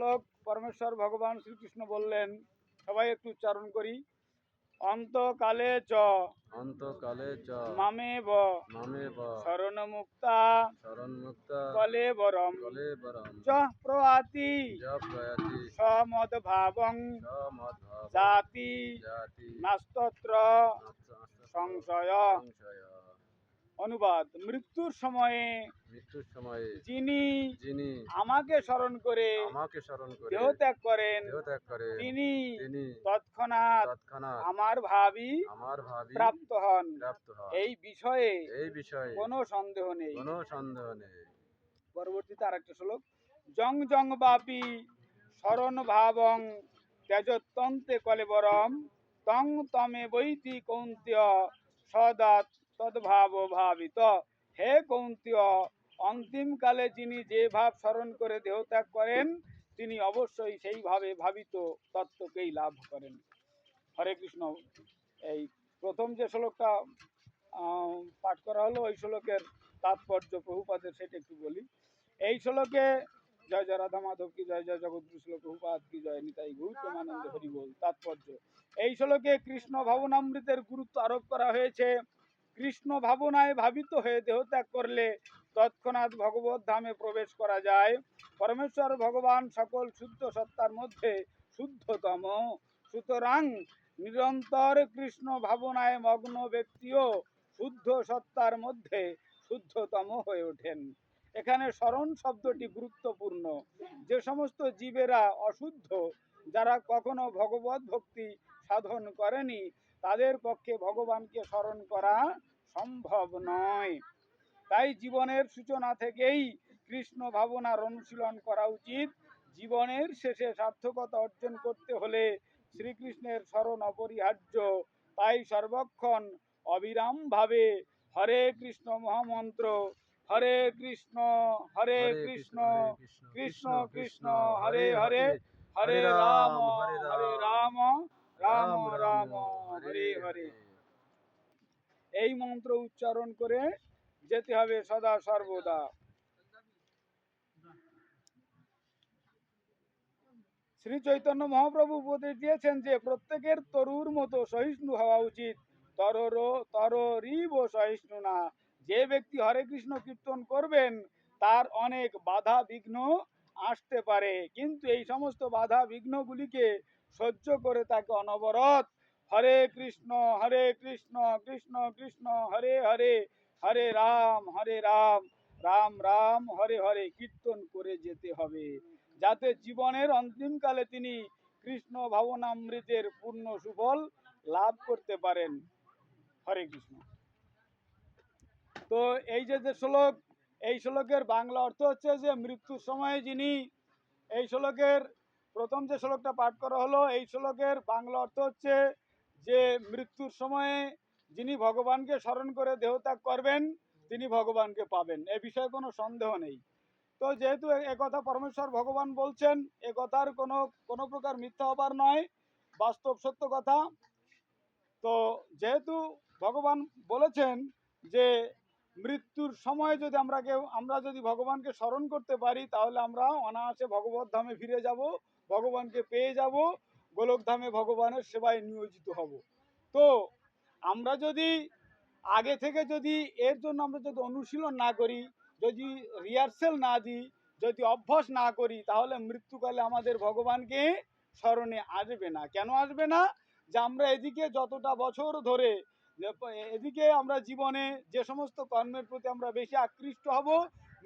শ্লোক পরমেশ্বর ভগবান শ্রীকৃষ্ণ বললেন সবাই একটু উচ্চারণ করি। অন্তকালে চ। অন্তকালে চ। মামেব। মামেব। শরণমুক্তা। শরণমুক্তা। কলেবরম কলেবরম চ প্রয়াতি। য প্রয়াতি। সমদ্ভাবং সমদ্ভাব জাতি। জাতি। নাস্তত্র সংশয়। সংশয়। অনুবাদ। মৃত্যুর সময়ে মৃত্যুর সময়ে যিনি যিনি আমাকে স্মরণ করে আমাকে স্মরণ করে দেহত্যাগ করেন দেহত্যাগ করে তিনি তিনি তৎক্ষণাৎ তৎক্ষণাৎ আমার ভাবি আমার ভাবি প্রাপ্ত হন। প্রাপ্ত হয় এই বিষয়ে এই বিষয়ে কোনো সন্দেহ নেই। কোনো সন্দেহ নেই। পরবর্তীতে আরেকটা শ্লোক। জং জং বাপি শরণ ভাবং তেজতন্তে কলেবরম তং তমে বৈতি কৌন্ত্য সদা তদ্ভাব ভাবিত। হে কৌন্ত্য অন্তিমকালে যিনি যে ভাব স্মরণ করে দেহত্যাগ করেন, তিনি অবশ্যই সেইভাবে ভাবিত তত্ত্বকেই লাভ করেন। হরে কৃষ্ণ। এই প্রথম যে শ্লোকটা পাঠ করা হলো, ওই শ্লোকের তাৎপর্য প্রভুপাদের সেটা একটু বলি। এই শ্লোকে, জয় জয়, রাধা মাধব কি জয় জয় জগৎগুরু শ্লোক কি জয়, নিতাই গৌতমানন্দ হরি তাৎপর্য। এই শ্লোকে কৃষ্ণ ভাবনামৃতের গুরুত্ব আরোপ করা হয়েছে। কৃষ্ণ ভাবনায় ভাবিত হয়ে দেহত্যাগ করলে তৎক্ষণাৎ ভগবত ধামে প্রবেশ করা যায়। পরমেশ্বর ভগবান সকল শুদ্ধ সত্তার মধ্যে শুদ্ধতম। সুতরাং নিরন্তর কৃষ্ণ ভাবনায় মগ্ন ব্যক্তিও শুদ্ধ সত্তার মধ্যে শুদ্ধতম হয়ে ওঠেন। এখানে স্মরণ শব্দটি গুরুত্বপূর্ণ। যে সমস্ত জীবেরা অশুদ্ধ, যারা কখনো ভগবত ভক্তি সাধন করেনি, তাদের পক্ষে ভগবানকে স্মরণ করা সম্ভব নয়। তাই জীবনের সূচনা থেকেই কৃষ্ণ ভাবনার অনুশীলন করা উচিত। জীবনের শেষে সার্থকতা অর্জন করতে হলে শ্রীকৃষ্ণের স্মরণ অপরিহার্য। তাই সর্বক্ষণ অবিরামভাবে হরে কৃষ্ণ মহামন্ত্র হরে কৃষ্ণ হরে কৃষ্ণ কৃষ্ণ কৃষ্ণ হরে হরে হরে রাম হরে রাম রাম রাম হরে হরে। এই মন্ত্র উচ্চারণ করে যেতে হবে সদা সর্বদা। শ্রী চৈতন্য মহাপ্রভু উপদেশ দিয়েছেন যে, প্রত্যেকের তরুর মতো সহিষ্ণু হওয়া উচিত। তরর, তররিব সহিষ্ণু না। যে ব্যক্তি হরে কৃষ্ণ কীর্তন করবেন, তার অনেক বাধা বিঘ্ন আসতে পারে। কিন্তু এই সমস্ত বাধা বিঘ্নগুলিকে সহ্য করে তাকে অনবরত হরে কৃষ্ণ হরে কৃষ্ণ কৃষ্ণ কৃষ্ণ, হরে হরে হরে রাম হরে রাম রাম রাম, হরে হরে কীর্তন করে যেতে হবে। যাতে জীবনের অন্তিমকালে তিনি কৃষ্ণ ভাবনামৃতের পূর্ণ সুফল লাভ করতে পারেন। হরে কৃষ্ণ। তো এই যে যে শ্লোক, এই শ্লোকের বাংলা অর্থ হচ্ছে যে মৃত্যুর সময়ে যিনি এই শ্লোকের প্রথম যে শ্লোকটা পাঠ করা হলো, এই শ্লোকের বাংলা অর্থ হচ্ছে যে মৃত্যুর সময়ে যিনি ভগবানকে স্মরণ করে দেহত্যাগ করবেন, তিনি ভগবানকে পাবেন। এ বিষয়ে কোনো সন্দেহ নেই। তো যেহেতু একথা পরমেশ্বর ভগবান বলছেন, এ কথার কোনো কোনো প্রকার মিথ্যা হবার নয়, বাস্তব সত্য কথা। তো যেহেতু ভগবান বলেছেন যে মৃত্যুর সময় যদি আমরা কেউ, আমরা যদি ভগবানকে স্মরণ করতে পারি, তাহলে আমরা অনায়াসে ভগবত ধামে ফিরে যাব, ভগবানকে পেয়ে যাব গোলক ধামে ভগবানের সেবায় নিয়োজিত হব। তো আমরা যদি আগে থেকে যদি এর জন্য আমরা যদি অনুশীলন না করি, যদি রিহার্সেল না দিই, যদি অভ্যাস না করি, তাহলে মৃত্যুকালে আমাদের ভগবানকে স্মরণে আসবে না। কেন আসবে না? যে আমরা এদিকে যতটা বছর ধরে এদিকে আমরা জীবনে যে সমস্ত কর্মের প্রতি আমরা বেশি আকৃষ্ট হব,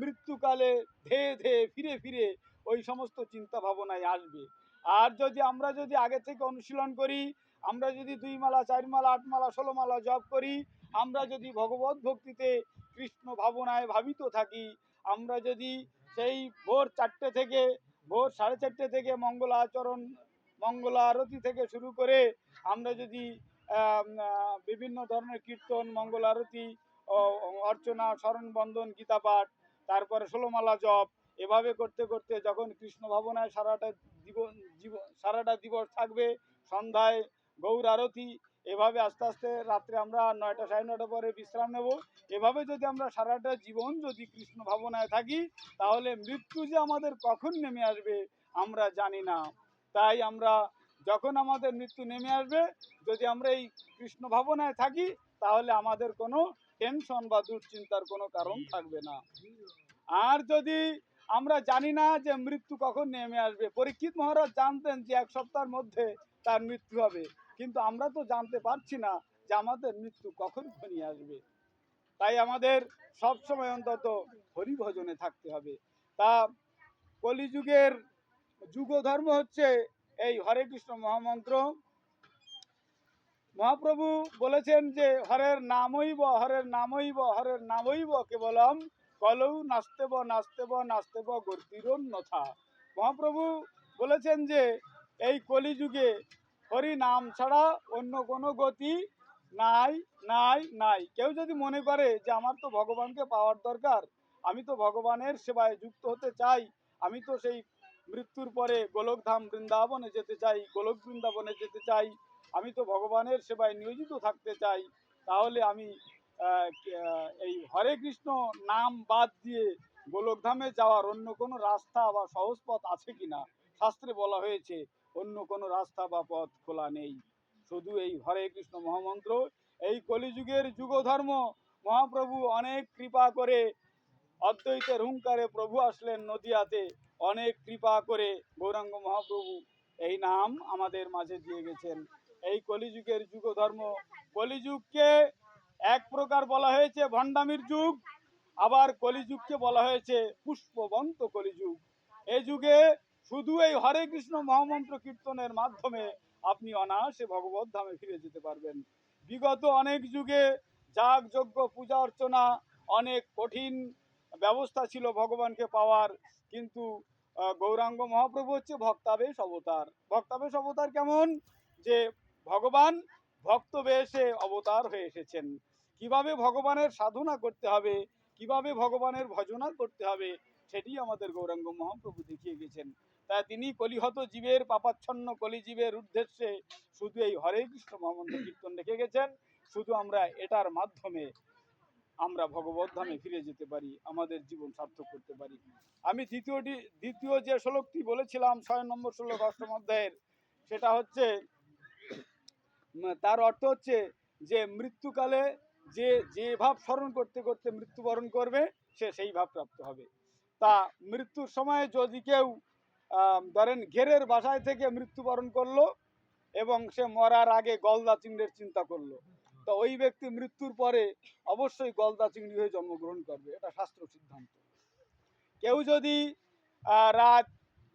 মৃত্যুকালে ধেয়ে ধেয়ে ফিরে ফিরে ওই সমস্ত চিন্তা ভাবনায় আসবে। আর যদি আমরা যদি আগে থেকে অনুশীলন করি, আমরা যদি দুই মালা, চার মালা, আট মালা, ষোলো মালা জপ করি, আমরা যদি ভগবত ভক্তিতে কৃষ্ণ ভাবনায় ভাবিত থাকি, আমরা যদি সেই ভোর চারটে থেকে, ভোর সাড়ে চারটে থেকে মঙ্গল আচরণ, মঙ্গল আরতি থেকে শুরু করে আমরা যদি বিভিন্ন ধরনের কীর্তন, মঙ্গল আরতি অর্চনা, স্মরণ বন্দন গীতা পাঠ, তারপরে ষোলোমালা জপ এভাবে করতে করতে যখন কৃষ্ণ ভাবনায় সারাটা জীবন জীবন সারাটা দিবস থাকবে, সন্ধ্যায় গৌর আরতি, এভাবে আস্তে আস্তে রাত্রে আমরা নয়টা সাড়ে নয়টা পরে বিশ্রাম নেব। এভাবে যদি আমরা সারাটা জীবন যদি কৃষ্ণ ভাবনায় থাকি, তাহলে মৃত্যু যে আমাদের কখন নেমে আসবে, আমরা জানি না। তাই আমরা যখন আমাদের মৃত্যু নেমে আসবে, যদি আমরা এই কৃষ্ণ ভাবনায় থাকি, তাহলে আমাদের কোনো টেনশন বা দুশ্চিন্তার কোনো কারণ থাকবে না। আর যদি আমরা জানি না যে মৃত্যু কখন নেমে আসবে। পরীক্ষিত মহারাজ জানতেন যে এক সপ্তাহের মধ্যে তার মৃত্যু হবে। কিন্তু আমরা তো জানতে পারছি না যে আমাদের মৃত্যু কখন ঘনিয়ে আসবে। তাই আমাদের সব সময় অন্তত হরিভজনে থাকতে হবে। তা কলিযুগের যুগ ধর্ম হচ্ছে এই হরে কৃষ্ণ মহামন্ত্র। মহাপ্রভু বলেছেন যে হরের নামইব হরের নামইব হরের নামইব কেবলম কলৌ নাস্তেব নাস্তেব নাস্তেব গর্তিরন্যথা মহাপ্রভু বলেছেন যে, এই কলিযুগে হরি নাম ছাড়া অন্য কোনো গতি নাই নাই নাই। কেউ যদি মনে করে যে, আমার তো ভগবানকে পাওয়ার দরকার, আমি তো ভগবানের সেবায় যুক্ত হতে চাই, আমি তো সেই মৃত্যুর পরে গোলকধাম বৃন্দাবনে যেতে চাই, গোলক বৃন্দাবনে যেতে চাই, আমি তো ভগবানের সেবায় নিয়োজিত থাকতে চাই, তাহলে আমি এই হরে কৃষ্ণ নাম বাদ দিয়ে গোলকধামে যাওয়ার অন্য কোনো রাস্তা বা সহজ পথ আছে কিনা? শাস্ত্রে বলা হয়েছে, অন্য কোনো রাস্তা বা পথ খোলা নেই। শুধু এই হরে কৃষ্ণ মহামন্ত্র, এই কলিযুগের যুগ ধর্ম মহাপ্রভু অনেক কৃপা করে অদ্বৈতের হুঙ্কারে প্রভু আসলেন নদিয়াতে। অনেক কৃপা করে গৌরাঙ্গ মহাপ্রভু এই নাম আমাদের মাঝে দিয়ে গেছেন। এই কলিযুগের যুগ ধর্ম কলিযুগকে এক প্রকার বলা হয়েছে ভণ্ডামির যুগ, আবার কলিযুগকে বলা হয়েছে পুষ্পবন্ত কলিযুগ। এই যুগে শুধু এই হরে কৃষ্ণ মহামন্ত্র কীর্তনের মাধ্যমে আপনি অনায়াসে ভগবত ধামে ফিরে যেতে পারবেন। বিগত অনেক যুগে যাগ যজ্ঞ পূজা অর্চনা অনেক কঠিন ব্যবস্থা ছিল ভগবানকে পাওয়ার, কিন্তু গৌরাঙ্গ মহাপ্রভু হচ্ছে ভক্তাবেশ অবতার। ভক্তাবেশ অবতার কেমন? যে ভগবান ভক্ত বেশে অবতার হয়ে এসেছেন। কীভাবে ভগবানের সাধনা করতে হবে, কীভাবে ভগবানের ভজনা করতে হবে, সেটি আমাদের গৌরাঙ্গ মহাপ্রভু দেখিয়ে গেছেন। তাই তিনি কলিহত জীবের, পাপাচ্ছন্ন কলিজীবের উদ্দেশ্যে শুধু এই হরে কৃষ্ণ মহামন্ত্র কীর্তন রেখে গেছেন। শুধু আমরা এটার মাধ্যমে আমরা ভগবত ধামে ফিরে যেতে পারি, আমাদের জীবন সার্থক করতে পারি। আমি দ্বিতীয়টি, দ্বিতীয় যে শ্লোকটি বলেছিলাম, ছয় নম্বর শ্লোক, অষ্টম অধ্যায়ের, সেটা হচ্ছে, তার অর্থ হচ্ছে যে মৃত্যুকালে যে যে ভাব স্মরণ করতে করতে মৃত্যুবরণ করবে, সে সেই ভাব প্রাপ্ত হবে। তা মৃত্যুর সময় যদি কেউ ধরেন ঘেরের বাসায় থেকে মৃত্যুবরণ করল এবং সে মরার আগে গলদা চিংড়ির চিন্তা করল, তো ওই ব্যক্তি মৃত্যুর পরে অবশ্যই গলদা চিংড়ি হয়ে জন্মগ্রহণ করবে। এটা শাস্ত্র সিদ্ধান্ত। কেউ যদি রাত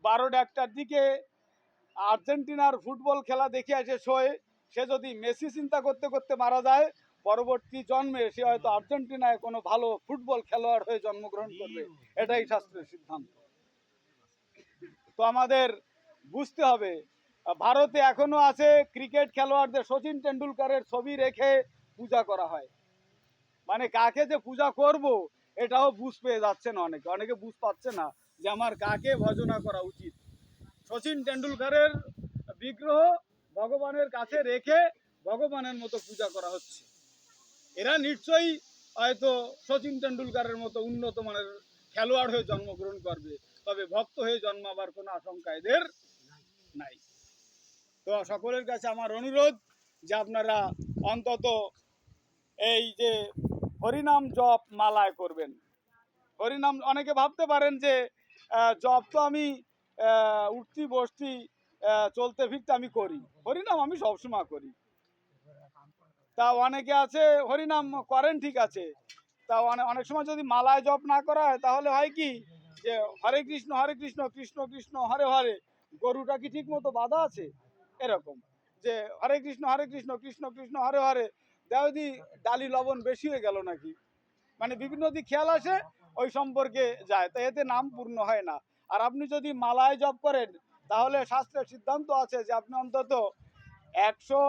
বারোটা একটার দিকে আর্জেন্টিনার ফুটবল খেলা দেখে আসে শোয়ে, সে যদি মেসি চিন্তা করতে করতে মারা যায় পরবর্তী জন্মে সে হয়তো আর্জেন্টিনায় কোনো ভালো ফুটবল খেলোয়াড় হয়ে জন্মগ্রহণ করবে, এটাই শাস্ত্রের সিদ্ধান্ত। তো আমাদের বুঝতে হবে, ভারতে এখনও আছে ক্রিকেট খেলোয়াড়দের সচিন টেন্ডুলকারের ছবি রেখে পূজা করা হয়। মানে কাকে যে পূজা করব, এটাও বুঝ পেয়ে যাচ্ছে না অনেকে। অনেকে বুঝ পাচ্ছে না যে আমার কাকে ভজনা করা উচিত। সচিন টেন্ডুলকারের বিগ্রহ ভগবানের কাছে রেখে ভগবানের মতো পূজা করা হচ্ছে। এরা নিশ্চয়ই হয়তো সচিন টেন্ডুলকারের মতো উন্নত মানের খেলোয়াড় হয়ে জন্মগ্রহণ করবে, তবে ভক্ত হয়ে জন্মাবার কোনো আশঙ্কা এদের নাই। তো সকলের কাছে আমার অনুরোধ যে আপনারা অন্তত এই যে হরিনাম জপ মালায় করবেন। হরিনাম, অনেকে ভাবতে পারেন যে জপ তো আমি উঠতি, বসতি চলতে ফিরতে আমি করি। হরিনাম আমি সবসময় করি। তা অনেকে আছে, হরিনাম করেন ঠিক আছে। তা অনেক অনেক সময় যদি মালায় জপ না করা হয় তাহলে হয় কি যে হরে কৃষ্ণ হরে কৃষ্ণ কৃষ্ণ কৃষ্ণ, হরে হরে, গরুটা কি ঠিক মতো বাধা আছে? এরকম। যে হরে কৃষ্ণ হরে কৃষ্ণ কৃষ্ণ কৃষ্ণ, হরে হরে দেওদি ডালি লবণ বেশি হয়ে গেল নাকি? মানে বিভিন্ন দিক খেয়াল আসে, ওই সম্পর্কে যায়। তো এতে নাম পূর্ণ হয় না। আর আপনি যদি মালায় জপ করেন, তাহলে শাস্ত্রের সিদ্ধান্ত আছে যে আপনি অন্তত একশো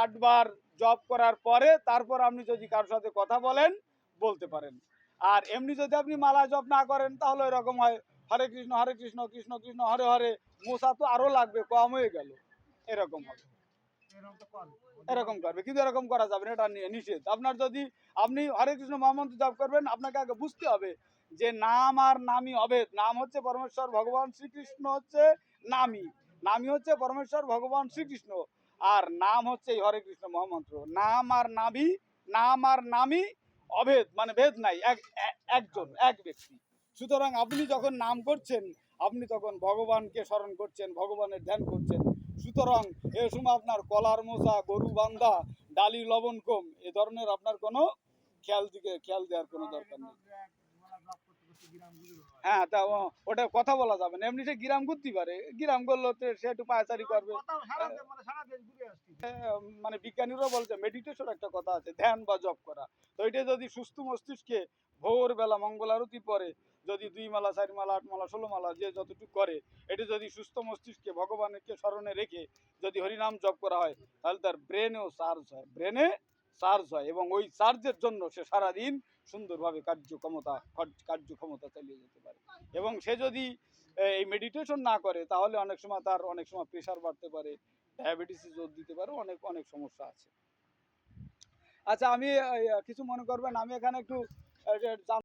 আট বার জপ করার পরে তারপর আপনি যদি কারোর সাথে কথা বলেন বলতে পারেন। আর এমনি যদি আপনি মালা জপ না করেন তাহলে এরকম হয় হরে কৃষ্ণ হরে কৃষ্ণ কৃষ্ণ কৃষ্ণ হরে হরে মশা তো আরও লাগবে কম হয়ে গেল। এরকম হবে। এরকম করবে। কিন্তু এরকম করা যাবে না এটা নিষেধ। আপনার যদি আপনি হরে কৃষ্ণ মহামন্ত্র জপ করবেন আপনাকে আগে বুঝতে হবে যে নাম আর নামই অভেদ। নাম হচ্ছে পরমেশ্বর ভগবান শ্রীকৃষ্ণ হচ্ছে নামই। নামই হচ্ছে পরমেশ্বর ভগবান শ্রীকৃষ্ণ। আর নাম হচ্ছে এই হরে কৃষ্ণ মহামন্ত্র। নাম আর নাভি, নাম আর নামই অভেদ মানে ভেদ নাই, এক, এক- একজন, এক ব্যক্তি। সুতরাং আপনি যখন নাম করছেন, আপনি তখন ভগবানকে স্মরণ করছেন, ভগবানের ধ্যান করছেন। সুতরাং এ সময় আপনার কলার মোজা, গরু বান্ধা, ডালি লবণ কম, এ ধরনের আপনার কোনো খেয়াল দিকে, খেয়াল দেওয়ার কোনো দরকার নেই। হ্যাঁ তা ওটা কথা বলা যাবে না। এমনি সে গিরাম ঘুরতে পারে। গিরাম করলে সে একটু পায়চারি করবে। মানে বিজ্ঞানীরা বলছে মেডিটেশন একটা কথা আছে ধ্যান বা জপ করা। তো এটা যদি সুস্থ মস্তিষ্কে ভোরবেলা মঙ্গল আরতি পরে যদি দুই মালা চার মালা আট মালা ষোলো মালা যে যতটুকু করে এটা যদি সুস্থ মস্তিষ্কে ভগবানকে স্মরণে রেখে যদি হরিনাম জপ করা হয় তাহলে তার ব্রেনেও চার্জ হয়। ব্রেনে চার্জ হয় এবং ওই চার্জের জন্য সে সারাদিন সুন্দরভাবে কার্যক্ষমতা কার্যক্ষমতা চালিয়ে যেতে পারে। এবং সে যদি এই মেডিটেশন না করে, তাহলে অনেক সময় তার, অনেক সময় প্রেশার বাড়তে পারে ডায়াবেটিসে জোর দিতে পারে, অনেক অনেক সমস্যা আছে। আচ্ছা আমি কিছু মনে করবেন? আমি এখানে একটু